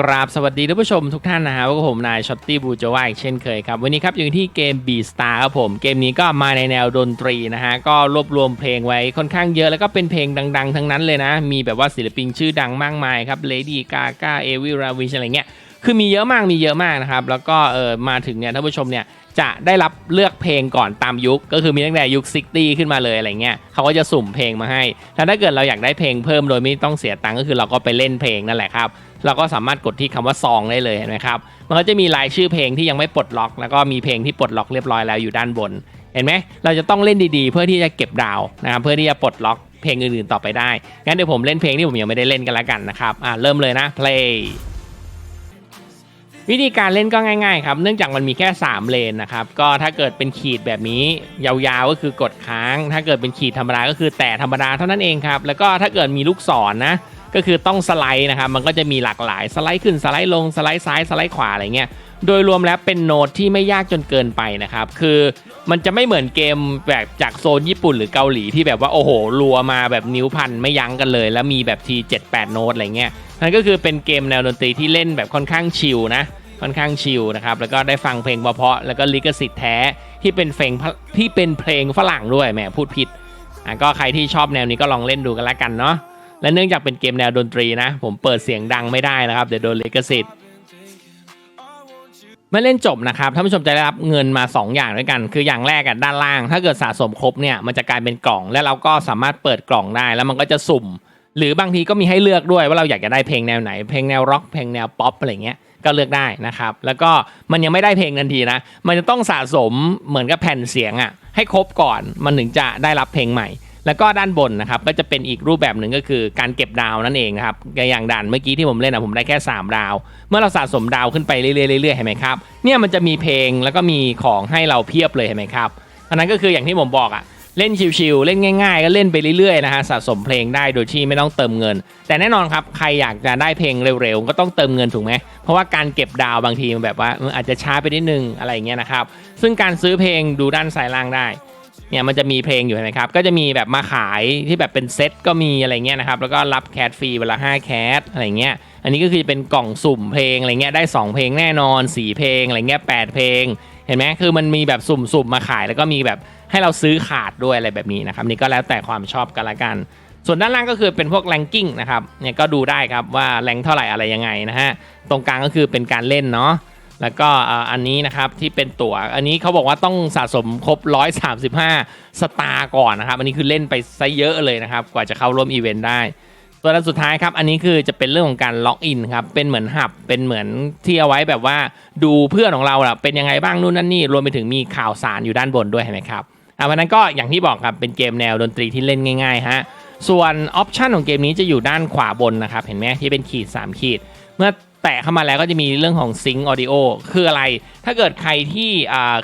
กราบสวัสดีท่านผู้ชมทุกท่านนะครับว่าผมนายช็อตตี้บูจว่าอีกเช่นเคยครับ วันนี้ครับอยู่ที่เกม B Star ครับผมเกมนี้ก็มาในแนวดนตรีนะฮะ ก็รวบรวมเพลงไว้ค่อนข้างเยอะแล้วก็เป็นเพลงดัง ๆ ทั้งนั้นเลยนะ มีแบบว่าศิลปินชื่อดังมากมายครับ Lady Gaga a v i l Lavigne อะไรเงี้ยคือมีเยอะมากมีเยอะมากนะครับ แล้วก็เออมาถึงเนี่ยท่านผู้ชมเนี่ยจะได้รับเลือกเพลงก่อนตามยุค ก็คือมีตั้งแต่ยุค60ขึ้นมาเลยอะไรเงี้ยเขาก็จะสุ่มเพลงมาให้แล้วถ้าเกิดเราอยากได้เพลงเพิ่มโดยไม่ต้องเสียตังค์ก็คือเราก็ไปเล่นเพลงนั่นแหละครับ เราก็สามารถกดที่คำว่าซองได้เลยเห็นไหมครับมันก็จะมีรายชื่อเพลงที่ยังไม่ปลดล็อก แล้วก็มีเพลงที่ปลดล็อกเรียบร้อยแล้วอยู่ด้านบน เห็นไหมเราจะต้องเล่นดีๆ เพื่อที่จะเก็บดาวนะครับเพื่อที่จะปลดล็อกเพลงอื่นๆต่อไปได้งั้นเดี๋ยวผมเล่นเพลงที่ผมยังไม่ได้เล่นกันละกันนะครับอ่าเริ่มเลยนะ play วิธีการเล่นก็ง่ายๆครับ เนื่องจากมันมีแค่ 3 เลนนะครับ ก็ถ้าเกิดเป็นขีดแบบนี้ ยาวๆก็คือกดค้าง ถ้าเกิดเป็นขีดธรรมดาก็คือแต่ธรรมดาเท่านั้นเองครับ แล้วก็ถ้าเกิดมีลูกศรนนะ ก็คือต้องสไลด์นะครับ มันก็จะมีหลากหลาย สไลด์ขึ้นสไลด์ลงสไลด์ซ้ายสไลด์ขวาอะไรเงี้ย โดยรวมแล้วเป็นโน้ตที่ไม่ยากจนเกินไปนะครับ คือมันจะไม่เหมือนเกมแบบจากโซนญี่ปุ่นหรือเกาหลีที่แบบว่าโอ้โหรัวมาแบบนิ้วพันไม่ยั้งกันเลย แล้วมีแบบที7-8 โน้ตอะไรเงี้ยนั่นก็คือเป็นเกมแนวดนตรีที่เล่นแบบค่อนข้างชิลนะค่อนข้างชิลนะครับแล้วก็ได้ฟังเพลงเพราะๆแล้วก็ลิขสิทธิ์แท้ที่เป็นเพลงที่เป็นเพลงฝรั่งด้วยแหมพูดผิดอะก็ใครที่ชอบแนวนี้ก็ลองเล่นดูกันละกันเนาะ และเนื่องจากเป็นเกมแนวดนตรีนะ ผมเปิดเสียงดังไม่ได้นะครับ เดี๋ยวโดนลิขสิทธิ์เมื่อเล่นจบนะครับท่านผู้ชมจะได้รับเงินมา 2 อย่างด้วยกัน คืออย่างแรกอะด้านล่าง ถ้าเกิดสะสมครบเนี่ยมันจะกลายเป็นกล่อง และเราก็สามารถเปิดกล่องได้แล้วมันก็จะสุ่ม หรือบางทีก็มีให้เลือกด้วยว่าเราอยากจะได้เพลงแนวไหน เพลงแนวร็อกเพลงแนวป๊อปอะไรเงี้ยก็เลือกได้นะครับ แล้วก็มันยังไม่ได้เพลงทันทีนะ มันจะต้องสะสมเหมือนกับแผ่นเสียงอะให้ครบก่อนมันถึงจะได้รับเพลงใหม่ แล้วก็ด้านบนนะครับก็จะเป็นอีกรูปแบบหนึ่งก็คือการเก็บดาวนั่นเองนะครับอย่างด่านเมื่อกี้ที่ผมเล่นนะผมได้แค่ 3 ดาว เมื่อเราสะสมดาวขึ้นไปเรื่อยๆเรื่อยๆเห็นไหมครับเนี่ยมันจะมีเพลงแล้วก็มีของให้เราเพียบเลยเห็นไหมครับอันนั้นก็คืออย่างที่ผมบอกอะเล่นชิวๆเล่นง่ายๆ ก็เล่นไปเรื่อยๆนะฮะสะสมเพลงได้โดยที่ไม่ต้องเติมเงิน แต่แน่นอนครับใครอยากจะได้เพลงเร็วๆ ก็ต้องเติมเงินถูกไหมเพราะว่าการเก็บดาวบางทีมันแบบว่าอาจจะช้าไปนิดนึงอะไรอย่างเงี้ยนะครับซึ่งการซื้อเพลงดูด้านซ้ายล่างได้ เนี่ยมันจะมีเพลงอยู่นไหมครับ ก็จะมีแบบมาขายที่แบบเป็นเซตก็มีอะไรเงี้ยนะครับ แล้วก็รับแคสฟรีเวลา5แคสอะไรเงี้ย อันนี้ก็คือเป็นกล่องสุ่มเพลงอะไรเงี้ยได้ 2 เพลงแน่นอน 4 เพลงอะไรเงี้ย8เพลง เห็นไหมคือมันมีแบบสุ่มๆมาขาย แล้วก็มีแบบให้เราซื้อขาดด้วยอะไรแบบนี้นะครับนี่ก็แล้วแต่ความชอบกันละกัน ส่วนด้านล่างก็คือเป็นพวกแรงกิ้งนะครับเนี่ยก็ดูได้ครับว่าแรงเท่าไหร่อะไรยังไงนะฮะตรงกลางก็คือเป็นการเล่นเนาะ แล้วก็อันนี้นะครับที่เป็นตั๋ว อันนี้เขาบอกว่าต้องสะสมครบ 135 สตาร์ก่อนนะครับ อันนี้คือเล่นไปซะเยอะเลยนะครับ กว่าจะเข้าร่วมอีเวนต์ได้ ตัวอันสุดท้ายครับ อันนี้คือจะเป็นเรื่องของการล็อกอินครับ เป็นเหมือนหับ เป็นเหมือนที่เอาไว้แบบว่าดูเพื่อนของเราอะเป็นยังไงบ้างนู่นนั่นนี่ รวมไปถึงมีข่าวสารอยู่ด้านบนด้วยเห็นไหมครับอ่าวันนั้นก็อย่างที่บอกครับเป็นเกมแนวดนตรีที่เล่นง่ายๆฮะ ส่วนออปชันของเกมนี้จะอยู่ด้านขวาบนนะครับ เห็นไหมที่เป็นขีด 3 ขีด เมื่อ แตะเข้ามาแล้วก็จะมีเรื่องของซิง k ์ออดิโอคืออะไร ถ้าเกิดใครที่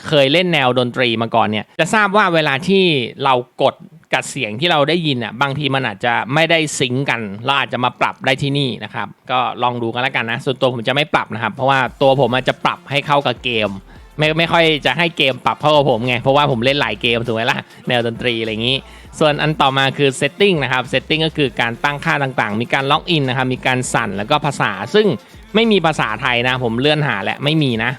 เคยเล่นแนวดนตรีมาก่อนเนี่ย จะทราบว่าเวลาที่เรากดกับเสียงที่เราได้ยินอะบางทีมันอาจจะไม่ได้ซิงก์กัน เราอาจจะมาปรับได้ที่นี่นะครับ ก็ลองดูกันแล้วกันนะ ส่วนตัวผมจะไม่ปรับนะครับ เพราะว่าตัวผมอาจจะปรับให้เข้ากับเกม ไม่ไม่ค่อยจะให้เกมปรับเข้ากับผมไง เพราะว่าผมเล่นหลายเกมถูกไหมล่ะแนวดนตรีอะไรอย่างนี้ ส่วนอันต่อมาคือ setting นะครับ setting ก็คือการตั้งค่าต่างๆ มีการล็อกอินนะครับ มีการสั่นแล้วก็ภาษาซึ่ง ไม่มีภาษาไทยนะ ผมเลื่อนหาและไม่มีนะ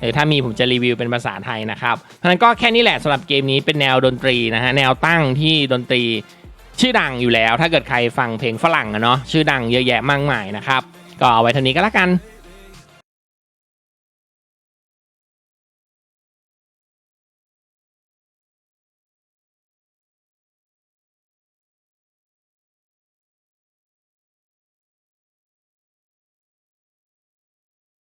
เออถ้ามีผมจะรีวิวเป็นภาษาไทยนะครับเพราะนั้นก็แค่นี้แหละสำหรับเกมนี้เป็นแนวดนตรีนะฮะแนวตั้งที่ดนตรีชื่อดังอยู่แล้ว ถ้าเกิดใครฟังเพลงฝรั่งอะเนาะชื่อดังเยอะแยะมากมายนะครับก็เอาไว้เท่านี้ก็แล้วกัน